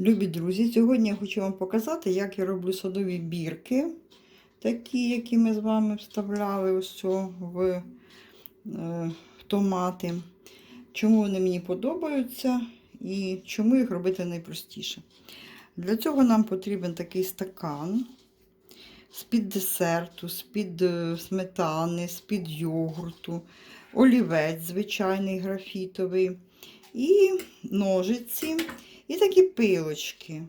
Любі друзі, сьогодні я хочу вам показати, як я роблю садові бірки, такі, які ми з вами вставляли ось в, е, томати. Чому вони мені подобаються і чому їх робити найпростіше. Для цього нам потрібен такий стакан з-під десерту, з-під е, сметани, з-під йогурту, олівець звичайний графітовий, і ножиці, і такі пилочки.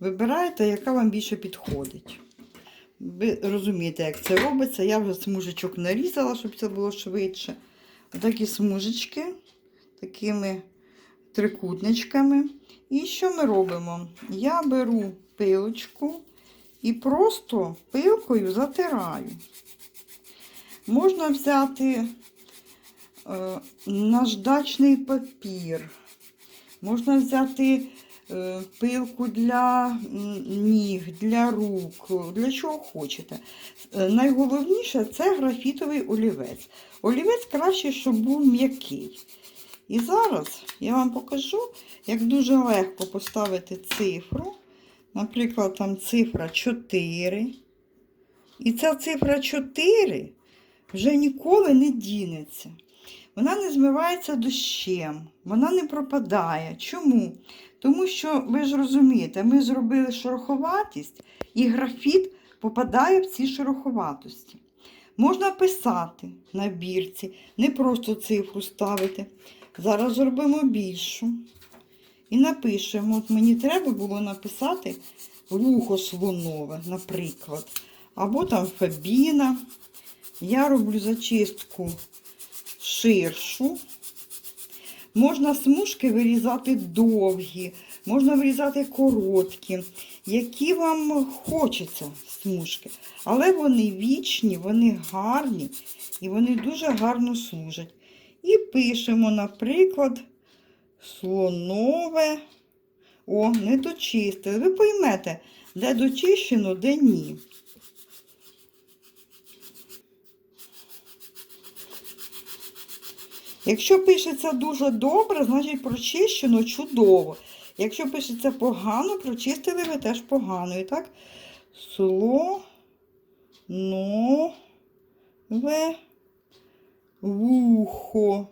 Вибираєте, яка вам більше підходить. Ви розумієте, як це робиться. Я вже смужечок нарізала, щоб це було швидше. Отакі смужечки, такими трикутничками. І що ми робимо? Я беру пилочку і просто пилкою затираю. Можна взяти е, наждачний папір, можна взяти е, пилку для ніг, для рук, для чого хочете. Е, Найголовніше це графітовий олівець. Олівець краще, щоб був м'який. І зараз я вам покажу, як дуже легко поставити цифру. Наприклад, там цифра 4. І ця цифра 4 вже ніколи не дінеться. Вона не змивається дощем, вона не пропадає. Чому? Тому що, ви ж розумієте, ми зробили шероховатість, і графіт попадає в ці шероховатості. Можна писати на бірці, не просто цифру ставити. Зараз зробимо більшу. І напишемо, от мені треба було написати вухо слонове, наприклад. Або там фабіна. Я роблю зачистку ширшу. Можна смужки вирізати довгі, можна вирізати короткі, які вам хочеться смужки. Але вони вічні, вони гарні і вони дуже гарно служать. І пишемо, наприклад, слонове. О, не дочистили. Ви поймете, де дочищено, де ні. Якщо пишеться дуже добре, значить прочищено чудово. Якщо пишеться погано, прочистили ви теж погано. І так, слонове вухо.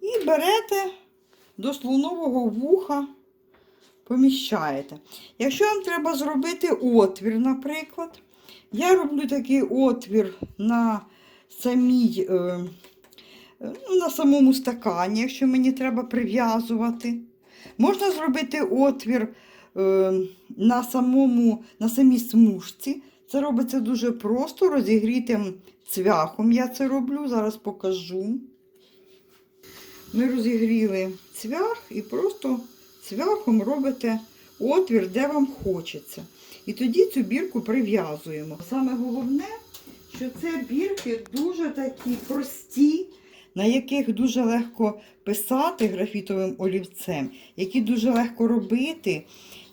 І берете до слонового вуха, поміщаєте. Якщо вам треба зробити отвір, наприклад, я роблю такий отвір на самій, е, на самому стакані, якщо мені треба прив'язувати. Можна зробити отвір е, на, самому, на самій смужці. Це робиться дуже просто, розігрітим цвяхом я це роблю, зараз покажу. Ми розігріли цвях і просто цвяхом робите отвір, де вам хочеться. І тоді цю бірку прив'язуємо. Саме головне, що це бірки дуже такі прості, на яких дуже легко писати графітовим олівцем, які дуже легко робити.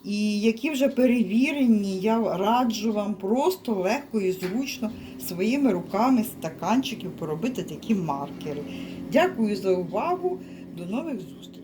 І які вже перевірені, я раджу вам просто легко і зручно своїми руками стаканчиків поробити такі маркери. Дякую за увагу. До нових зустрічей!